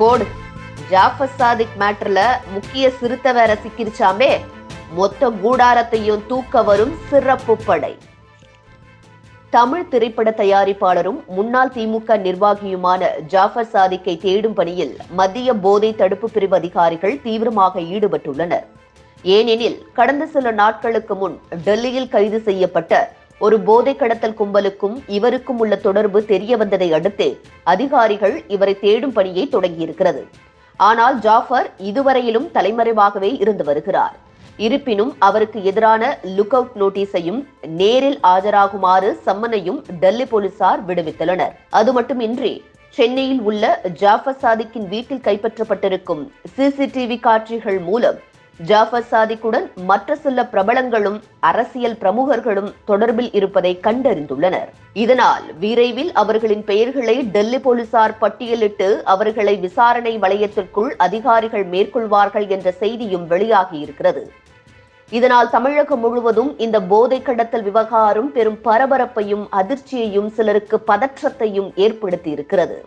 போடு. ஜாஃபர் சாதிக் மேட்டர்ல முக்கிய சிறுத்தை வேற சிக்கிருச்சாமே மொத்த கூடாரத்தையும் தூக்க வரும் சிறப்பு படை. தமிழ் திரைப்பட தயாரிப்பாளரும் முன்னாள் திமுக நிர்வாகியுமான ஜாஃபர் சாதிக்கை தேடும் பணியில் மத்திய போதை தடுப்பு பிரிவு அதிகாரிகள் தீவிரமாக ஈடுபட்டுள்ளனர். ஏனெனில் கடந்த சில நாட்களுக்கு முன் டெல்லியில் கைது செய்யப்பட்ட ஒரு போதை கடத்தல் கும்பலுக்கும் இவருக்கும் உள்ள தொடர்பு தெரிய வந்ததை அடுத்து அதிகாரிகள் இவரை தேடும் பணியை தொடங்கியிருக்கிறது. ஆனால் ஜாஃபர் இதுவரையிலும் தலைமறைவாகவே இருந்து வருகிறார். இருப்பினும் அவருக்கு எதிரான லுக் அவுட் நோட்டீஸையும் நேரில் ஆஜராகுமாறு சம்மனையும் டெல்லி போலீசார் விடுவித்துள்ளனர். அது மட்டுமின்றி சென்னையில் உள்ள ஜாஃபர் சாதிக்கின் வீட்டில் கைப்பற்றப்பட்டிருக்கும் சிசிடிவி காட்சிகள் மூலம் ஜாஃபர் சாதிக்குடன் மற்ற சில பிரபலங்களும் அரசியல் பிரமுகர்களும் தொடர்பில் இருப்பதை கண்டறிந்துள்ளனர். இதனால் விரைவில் அவர்களின் பெயர்களை டெல்லி போலீசார் பட்டியலிட்டு அவர்களை விசாரணை வளையத்திற்குள் அதிகாரிகள் மேற்கொள்வார்கள் என்ற செய்தியும் வெளியாகியிருக்கிறது இதனால் தமிழகம் முழுவதும் இந்த போதை கடத்தல் விவகாரம் பெரும் பரபரப்பையும் அதிர்ச்சியையும் சிலருக்கு பதற்றத்தையும் ஏற்படுத்தி இருக்கிறது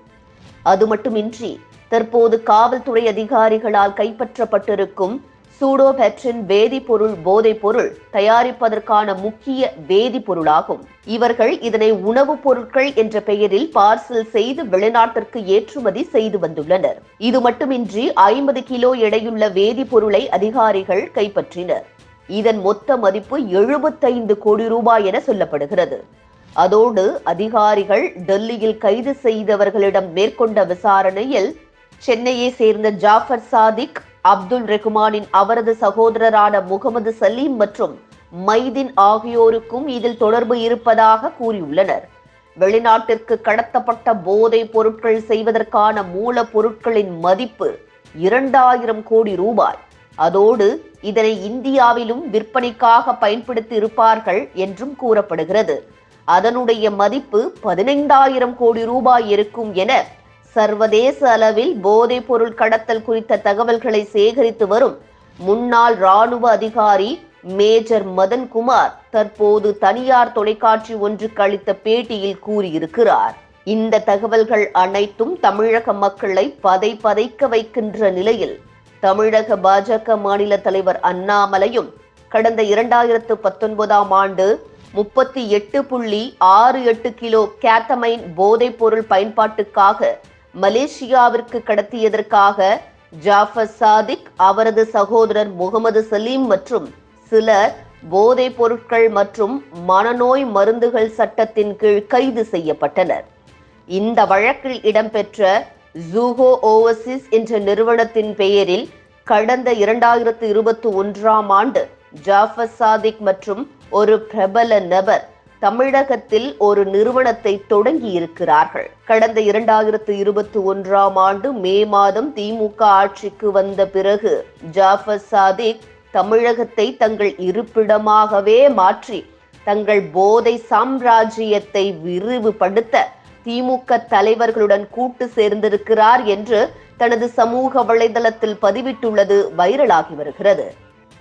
அது மட்டுமின்றி தற்போது காவல்துறை அதிகாரிகளால் கைப்பற்றப்பட்டிருக்கும் சூடோபெட்ரின் வேதிப்பொருள் போதைப்பொருள் தயாரிப்பதற்கான முக்கிய வேதிப்பொருளாகும். இவர்கள் இதனை உணவுப் பொருட்கள் என்ற பெயரில் பார்சல் செய்து வெளிநாட்டிற்கு ஏற்றுமதி செய்து வந்துள்ளனர். இது மட்டுமின்றி ஐம்பது கிலோ எடையுள்ள வேதிப்பொருளை அதிகாரிகள் கைப்பற்றினர். இதன் மொத்த மதிப்பு எழுபத்தைந்து கோடி ரூபாய் என சொல்லப்படுகிறது. அதோடு அதிகாரிகள் டெல்லியில் கைது செய்தவர்களிடம் மேற்கொண்ட விசாரணையில் சென்னையை சேர்ந்த ஜாஃபர் சாதிக் அப்துல் ரெகுமானின் அவரது சகோதரரான முகமது சலீம் மற்றும் மைதீன் ஆகியோருக்கும் இதில் தொடர்பு இருப்பதாக கூறியுள்ளனர். வெளிநாட்டிற்கு கடத்தப்பட்ட போதைப் பொருட்கள் செய்வதற்கான மூலப்பொருட்களின் மதிப்பு இரண்டாயிரம் கோடி ரூபாய். அதோடு இதனை இந்தியாவிலும் விற்பனைக்காக பயன்படுத்தி இருப்பார்கள் என்றும் கூறப்படுகிறது. அதனுடைய மதிப்பு பதினைந்தாயிரம் கோடி ரூபாய் இருக்கும் என சர்வதேச அளவில் போதைப் பொருள் கடத்தல் குறித்த தகவல்களை சேகரித்து வரும் முன்னாள் ராணுவ அதிகாரி மேஜர் மதன்குமார் தற்போது தனியார் தொலைக்காட்சி ஒன்றுக்கு அளித்த பேட்டியில் கூறியிருக்கிறார். இந்த தகவல்கள் அனைத்தும் தமிழக மக்களை பதை பதைக்க வைக்கின்ற நிலையில் தமிழக பாஜக மாநில தலைவர் அண்ணாமலையும் கடந்த இரண்டாயிரத்து பத்தொன்பதாம் ஆண்டு முப்பத்தி எட்டு புள்ளி ஆறு எட்டு கிலோ கேத்தமைன் போதைப் பொருள் பயன்பாட்டுக்காக மலேசியாவிற்கு கடத்தியதற்காக ஜாஃபர் சாதிக் அவரது சகோதரர் முகமது சலீம் மற்றும் சிலர் போதைப் பொருட்கள் மற்றும் மனநோய் மருந்துகள் சட்டத்தின் கீழ் கைது செய்யப்பட்டனர். இந்த வழக்கில் இடம்பெற்ற ஜூகோ ஓவர்சீஸ் என்ற நிறுவனத்தின் பெயரில் கடந்த இரண்டாயிரத்து இருபத்தி ஒன்றாம் ஆண்டு ஜாஃபர் சாதிக் மற்றும் ஒரு பிரபல நபர் தமிழகத்தில் ஒரு நிறுவனத்தை தொடங்கி இருக்கிறார்கள் கடந்த இரண்டாயிரத்து இருபத்தி ஒன்றாம் ஆண்டு மே மாதம் திமுக ஆட்சிக்கு வந்த பிறகு ஜாஃபர் சாதிக் தமிழகத்தை தங்கள் இருப்பிடமாகவே மாற்றி தங்கள் போதை சாம்ராஜ்யத்தை விரிவுபடுத்த திமுக தலைவர்களுடன் கூட்டு சேர்ந்திருக்கிறார் என்று தனது சமூக வலைதளத்தில் பதிவிட்டுள்ளது வைரலாகி வருகிறது.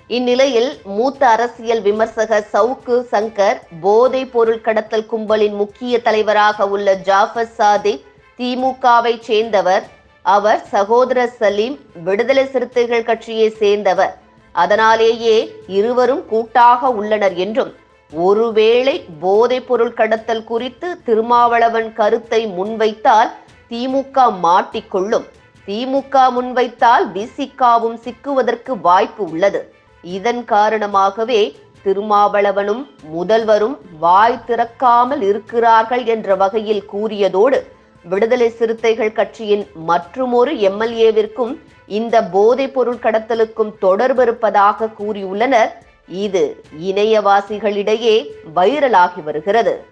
இந்நிலையில் மூத்த அரசியல் விமர்சகர் சவுக்கு சங்கர் போதைப் பொருள் கடத்தல் கும்பலின் முக்கிய தலைவராக உள்ள ஜாஃபர் சாதிக் திமுகவை சேர்ந்தவர். அவர் சகோதரர் சலீம் விடுதலை சிறுத்தைகள் கட்சியை சேர்ந்தவர். அதனாலேயே இருவரும் கூட்டாக உள்ளனர் என்றும் ஒருவேளை போதைப் பொருள் கடத்தல் குறித்து திருமாவளவன் கருத்தை முன்வைத்தால் திமுக மாட்டிக்கொள்ளும். திமுக முன்வைத்தால் விசிகாவும் சிக்குவதற்கு வாய்ப்பு உள்ளது. இதன் காரணமாகவே திருமாவளவனும் முதல்வரும் வாய் திறக்காமல் இருக்கிறார்கள் என்ற வகையில் கூறியதோடு விடுதலை சிறுத்தைகள் கட்சியின் மற்றுமொரு எம்எல்ஏவிற்கும் இந்த போதைப் பொருள் கடத்தலுக்கும் தொடர்பு இருப்பதாக கூறியுள்ளனர். இது இணையவாசிகளிடையே வைரலாகி வருகிறது.